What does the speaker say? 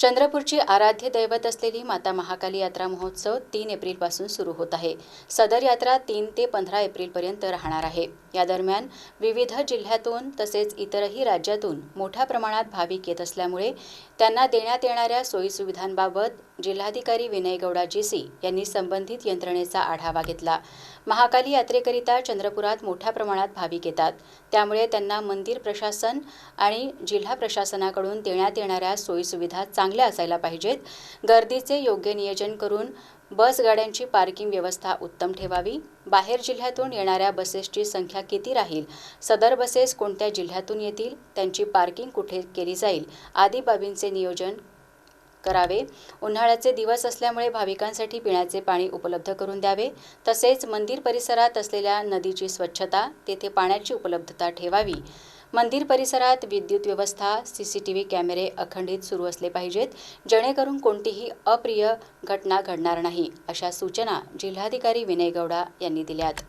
चंद्रपूरची आराध्य दैवत असलेली माता महाकाली यात्रा महोत्सव तीन एप्रिलपासून सुरू होत आहे. सदर यात्रा तीन ते पंधरा एप्रिलपर्यंत राहणार आहे. या दरम्यान विविध जिल्ह्यातून तसेच इतरही राज्यातून मोठ्या प्रमाणात भाविक येत असल्यामुळे त्यांना देण्यात येणाऱ्या सोयीसुविधांबाबत जिल्हाधिकारी विनय गौडा जीसी यांनी संबंधित यंत्रणेचा आढावा घेतला. महाकाली यात्रेकरिता चंद्रपुरात मोठ्या प्रमाणात भाविक येतात. त्यामुळे त्यांना मंदिर प्रशासन आणि जिल्हा प्रशासनाकडून देण्यात येणाऱ्या सोयीसुविधा चांगल्या असायला पाहिजेत. गर्दीचे योग्य नियोजन करून बस गाड्यांची पार्किंग व्यवस्था उत्तम ठेवावी. बाहेर जिल्ह्यातून येणाऱ्या बसेसची संख्या किती राहील? सदर बसेस कोणत्या जिल्ह्यातून येतील? त्यांची पार्किंग कुठे केली जाईल? आदी बाबींचे नियोजन करावे. उन्हाळ्याचे दिवस असल्यामुळे भाविकांसाठी पिण्याचे पाणी उपलब्ध करून द्यावे. तसेच मंदिर परिसरात असलेल्या नदीची स्वच्छता तेथे पाण्याची उपलब्धता ठेवावी. मंदिर परिसरात विद्युत व्यवस्था सी सी टी व्ही कॅमेरे अखंडित सुरू असले पाहिजेत. जेणेकरून कोणतीही अप्रिय घटना घडणार नाही अशा सूचना जिल्हाधिकारी विनय गौडा यांनी दिल्यात.